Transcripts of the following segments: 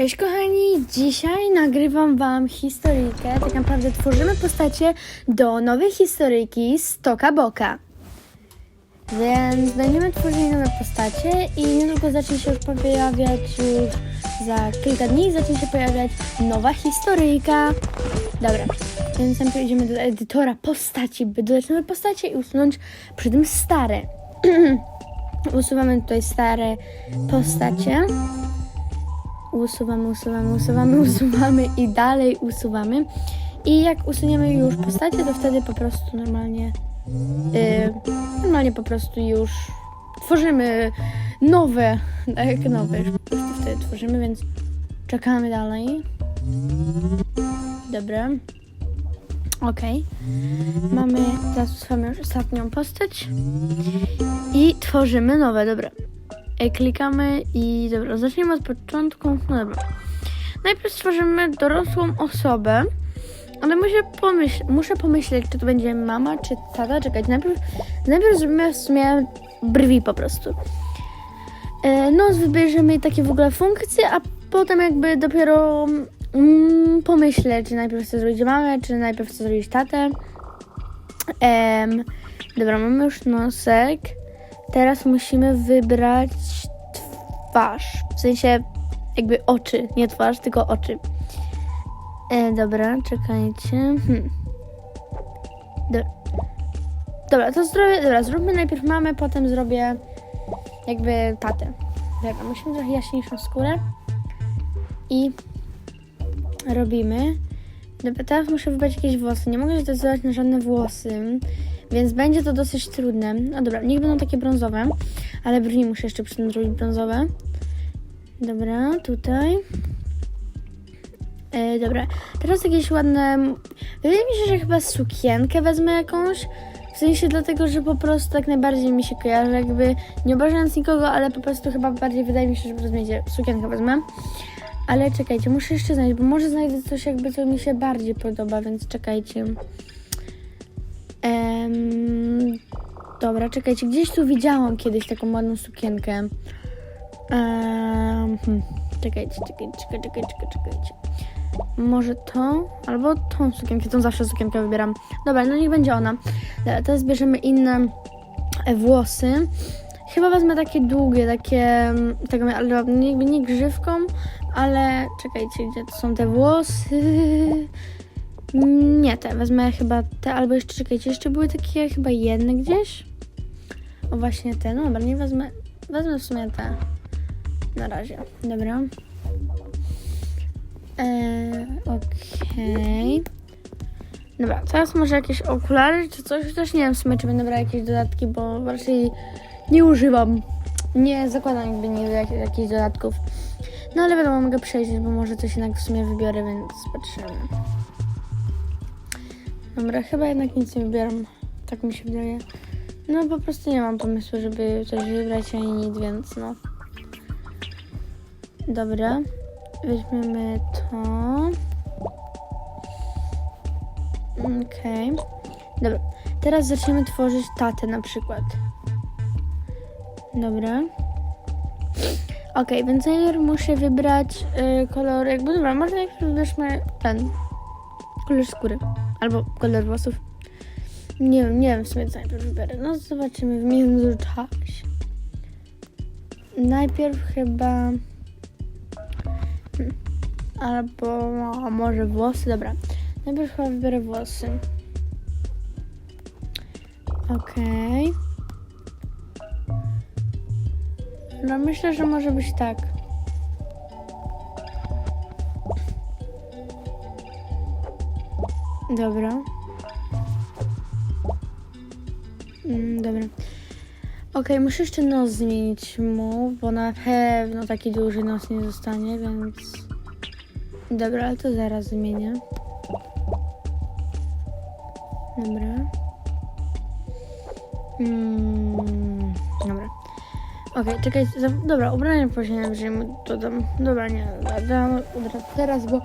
Cześć kochani, dzisiaj nagrywam wam historyjkę. Tak naprawdę tworzymy postacie do nowej historyjki z Toka Boka. Więc będziemy tworzyli nowe postacie i niedługo zacznie się już pojawiać już za kilka dni zacznie się pojawiać nowa historyjka. Dobra, więc najpierw idziemy do edytora postaci, by dodać nowe postacie i usunąć przy tym stare. Usuwamy tutaj stare postacie usuwamy, usuwamy, usuwamy, usuwamy i dalej usuwamy. I jak usuniemy już postacie, to wtedy po prostu normalnie, yy, normalnie po prostu już tworzymy nowe, tak nowe, już po prostu wtedy tworzymy, więc czekamy dalej. Dobra. Okej. Mamy, teraz usuwamy już ostatnią postać i tworzymy nowe, dobra. E, klikamy i dobra, zacznijmy od początku. No dobra. Najpierw stworzymy dorosłą osobę, ale muszę, pomyśl muszę pomyśleć, czy to będzie mama, czy tata. Czekać, najpierw, najpierw zrobimy w sumie brwi po prostu. E, nos wybierzemy takie w ogóle funkcje, a potem jakby dopiero mm, pomyślę, czy najpierw chcę zrobić mamę, czy najpierw chcę zrobić tatę. Em, dobra, mamy już nosek. Teraz musimy wybrać twarz. W sensie jakby oczy, nie twarz, tylko oczy. E, dobra, czekajcie. Hmm. Do, dobra, to zrobię. Dobra, zróbmy najpierw mamę, potem zrobię jakby tatę. Dobra, musimy trochę jaśniejszą skórę. I robimy. Dobra, teraz muszę wybrać jakieś włosy. Nie mogę zdecydować na żadne włosy. Więc będzie to dosyć trudne. No dobra, niech będą takie brązowe, ale brwi muszę jeszcze przy tym zrobić brązowe. Dobra, tutaj. E, dobra, teraz jakieś ładne. Wydaje mi się, że chyba sukienkę wezmę jakąś. W sensie dlatego, że po prostu tak najbardziej mi się kojarzy, jakby nie obrażając nikogo, ale po prostu chyba bardziej wydaje mi się, że rozumiecie, sukienkę wezmę. Ale czekajcie, muszę jeszcze znaleźć, bo może znajdę coś jakby, co mi się bardziej podoba, więc czekajcie. Em, dobra, czekajcie, gdzieś tu widziałam kiedyś taką ładną sukienkę. Em, hmm, czekajcie, czekajcie, czekajcie, czekajcie, czekajcie. Może to, albo tą sukienkę, tą zawsze sukienkę wybieram. Dobra, no niech będzie ona. Dobra, teraz bierzemy inne e, włosy. Chyba wezmę takie długie, takie, tak, jakby nie grzywką, ale czekajcie, gdzie to są te włosy? Nie te, wezmę chyba te, albo jeszcze czekajcie, jeszcze były takie chyba jedne gdzieś. O właśnie te, no dobra, nie wezmę, wezmę w sumie te. Na razie, dobra. Eee, okej. Dobra, teraz może jakieś okulary czy coś, chociaż nie wiem w sumie, czy będę brała jakieś dodatki, bo raczej nie używam. Nie zakładam jakby nigdy jak, jakichś dodatków. No ale wiadomo, mogę przejrzeć, bo może coś jednak w sumie wybiorę, więc patrzymy. Dobra, chyba jednak nic nie wybieram. Tak mi się wydaje. No po prostu nie mam pomysłu, żeby coś wybrać ani nic, więc no. Dobra. Weźmiemy to. Okej. Dobra. Teraz zaczniemy tworzyć tatę na przykład. Dobra. Okej, więc najpierw muszę wybrać y, kolor, jakby dobra, może najpierw wybierzmy ten kolor skóry albo kolor włosów. Nie wiem, nie wiem w sumie co najpierw wybiorę. No zobaczymy w międzyczasie. Najpierw chyba hmm. albo a może włosy, dobra. Najpierw chyba wybiorę włosy. Okej. No myślę, że może być tak. Dobra. Mm, dobra. Okej, muszę jeszcze nos zmienić mu, bo na pewno taki duży nos nie zostanie, więc... Dobra, ale to zaraz zmienię. Dobra. Mm, dobra. Okej, czekaj, dobra, ubranie później najwyżej mu dodam. Dobra, nie, dam teraz, bo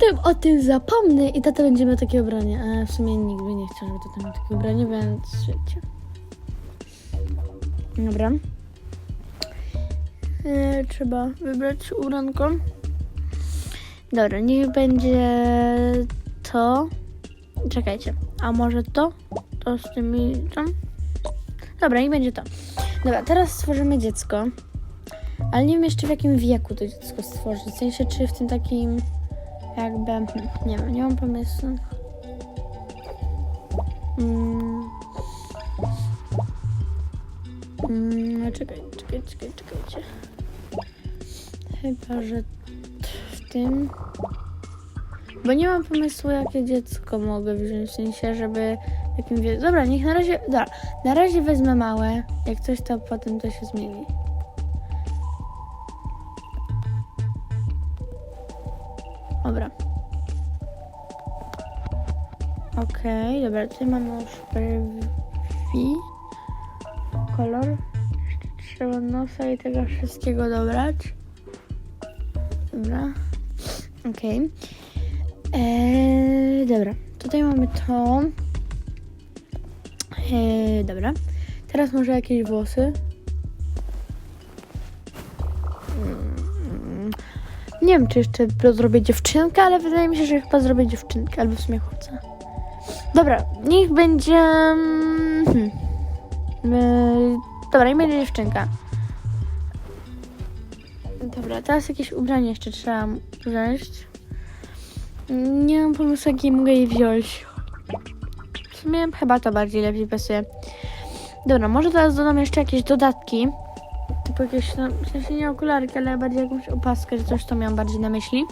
potem o tym zapomnę i tata będzie miał takie ubranie. A w sumie nikt by nie chciał, żeby tata miał takie ubranie, więc wiecie. Dobra. E, trzeba wybrać ubranko. Dobra, niech będzie to. Czekajcie, a może to? To z tymi tam? Dobra, niech będzie to. Dobra, teraz stworzymy dziecko. Ale nie wiem jeszcze w jakim wieku to dziecko stworzyć. W sensie, czy w tym takim jakby... hmm, Nie wiem, nie mam pomysłu. Mm. Mm, czekaj, czekaj, czekaj, czekajcie. Chyba, że w tym... Bo nie mam pomysłu, jakie dziecko mogę wziąć, w sensie, żeby... wie... Dobra, niech na razie... Dobra, na razie wezmę małe. Jak coś, to potem to się zmieni. Dobra. Okej, dobra, tutaj mamy już brwi. Kolor. Trzeba nosa i tego wszystkiego dobrać. Dobra. Okej. Eee, dobra, tutaj mamy to. Eee, dobra. Teraz może jakieś włosy. Nie wiem, czy jeszcze zrobię dziewczynkę, ale wydaje mi się, że chyba zrobię dziewczynkę albo w sumie chłopca. Dobra, niech będzie. mm, Hmm. Eee, dobra, niech będzie dziewczynka. Dobra, teraz jakieś ubranie jeszcze trzeba wziąć. Nie mam pomysłu, jakie mogę jej wziąć. W sumie chyba to bardziej lepiej pasuje. Dobra, może teraz dodam jeszcze jakieś dodatki. Typu jakieś, no, w sensie nie okularki, ale bardziej jakąś opaskę, czy coś to miałam bardziej na myśli.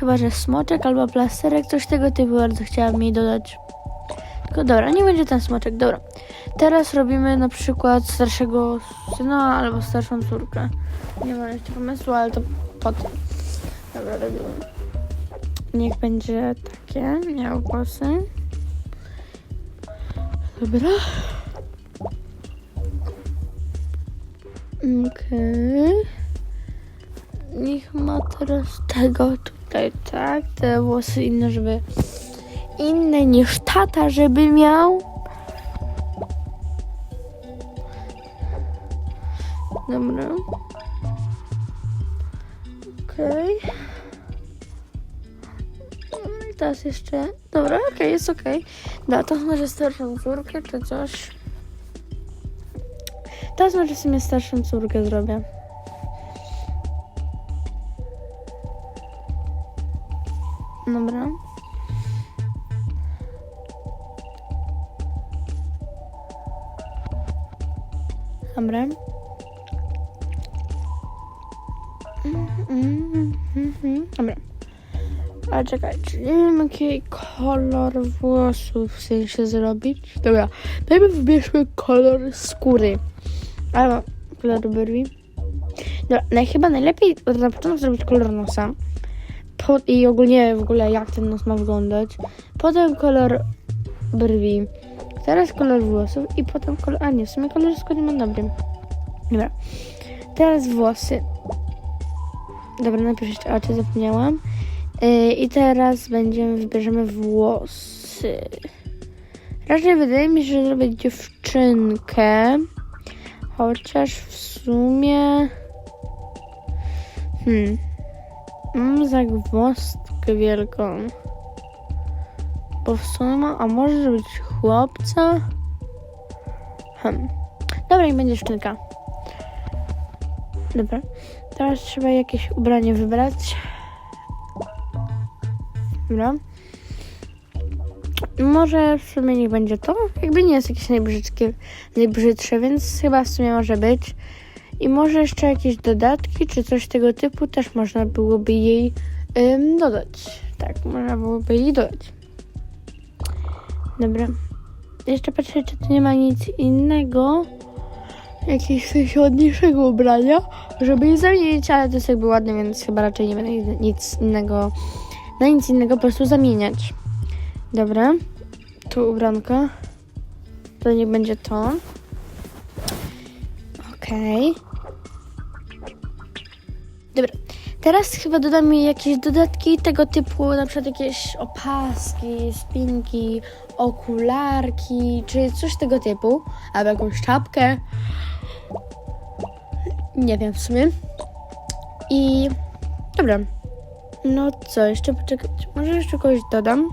Chyba, że smoczek albo plasterek, coś tego typu bardzo chciałabym jej dodać. Tylko dobra, nie będzie ten smoczek, dobra. Teraz robimy na przykład starszego syna albo starszą córkę. Nie mam jeszcze pomysłu, ale to potem. Dobra, robimy. Niech będzie takie, miał głosy. Dobra. Okej. Niech ma teraz tego tutaj, tak? Te włosy inne, żeby... Inne niż tata, żeby miał. Dobra. Okej. I Teraz jeszcze... Dobra, okej, jest okej. Dobra, to może starszą córkę czy coś. Teraz może w sumie starszą córkę zrobię. Dobra. Dobra. Dobra. A czekajcie, nie wiem jaki kolor włosów w sensie zrobić. Dobra, najpierw wybierzmy kolor skóry. Albo kolor brwi. Dobra, no, chyba najlepiej na początku zrobić kolor nosa. Po, I ogólnie w ogóle jak ten nos ma wyglądać. Potem kolor brwi. Teraz kolor włosów i potem kolor... A nie, w sumie kolor skóry mam dobry. Dobra. Teraz włosy. Dobra, najpierw jeszcze oczy zapomniałam. Yy, I teraz będziemy, wybierzemy włosy. Raczej wydaje mi się, że zrobię dziewczynkę. Chociaż w sumie... Hmm. Mam zagwozdkę wielką. Bo w sumie... A może zrobić chłopca? Hmm. Dobra, i będzie dziewczynka. Dobra. Teraz trzeba jakieś ubranie wybrać. Dobra. Może w sumie niech będzie to. Jakby nie jest jakieś najbrzydkie, najbrzydsze, więc chyba w sumie może być. I może jeszcze jakieś dodatki, czy coś tego typu też można byłoby jej ym, dodać. Tak, można byłoby jej dodać. Dobra. Jeszcze patrzę, czy tu nie ma nic innego. Jakiegoś ładniejszego ubrania, żeby je zamienić, ale to jest jakby ładne, więc chyba raczej nie będę nic innego, na nic innego po prostu zamieniać. Dobra, tu ubranka. To nie będzie to. Okej. Dobra, teraz chyba dodam jakieś dodatki tego typu, na przykład jakieś opaski, spinki, okularki, czy coś tego typu, albo jakąś czapkę. Nie wiem w sumie. I dobra. No co, jeszcze poczekać. Może jeszcze kogoś dodam?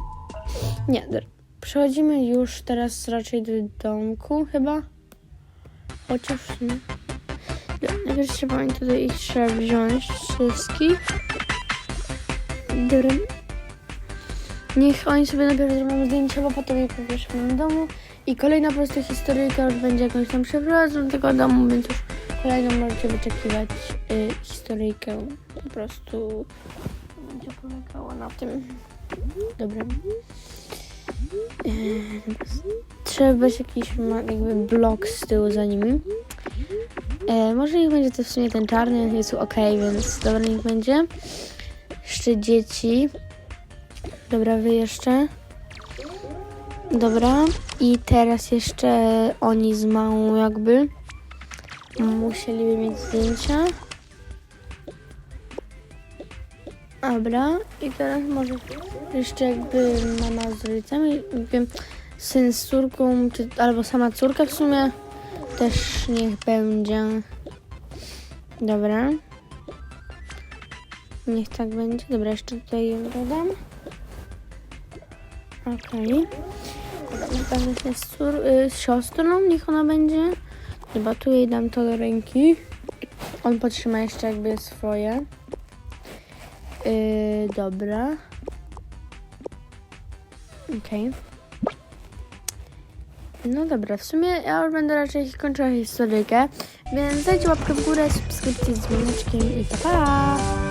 Nie. Przechodzimy już teraz raczej do domku chyba. Chociaż nie. Dobra, Najpierw trzeba mi tutaj ich trzeba wziąć wszystkich. Dobra. Niech oni sobie najpierw zrobią zdjęcia, bo potem je powieszmy na domu. I kolejna po prostu historyjka już będzie jakąś tam przeprowadzą tego domu, więc już kolejną możecie wyczekiwać y, historyjkę. Po prostu będzie polegała na tym. Dobra. Yy, Trzeba być jakiś jakby blok z tyłu za nimi. E, może niech będzie to w sumie ten czarny, jest ok, więc dobra, niech będzie. Jeszcze dzieci. Dobra, wy jeszcze. Dobra. I teraz jeszcze oni z małą jakby. Musieliby mieć zdjęcia. Dobra. I teraz może jeszcze jakby mama z rodzicami, jakby syn z córką, czy, albo sama córka w sumie. Też niech będzie. Dobra. Niech tak będzie. Dobra, jeszcze tutaj ją dodam. Okej. Tam jest z, cór, y, z siostrą, niech ona będzie. Chyba tu jej dam to do ręki. On potrzyma jeszcze jakby swoje. Yy, dobra. Okej. No dobra, w sumie ja już będę raczej kończyła historyjkę, więc dajcie łapkę w górę, subskrypcję z dzwoneczkiem i pa pa!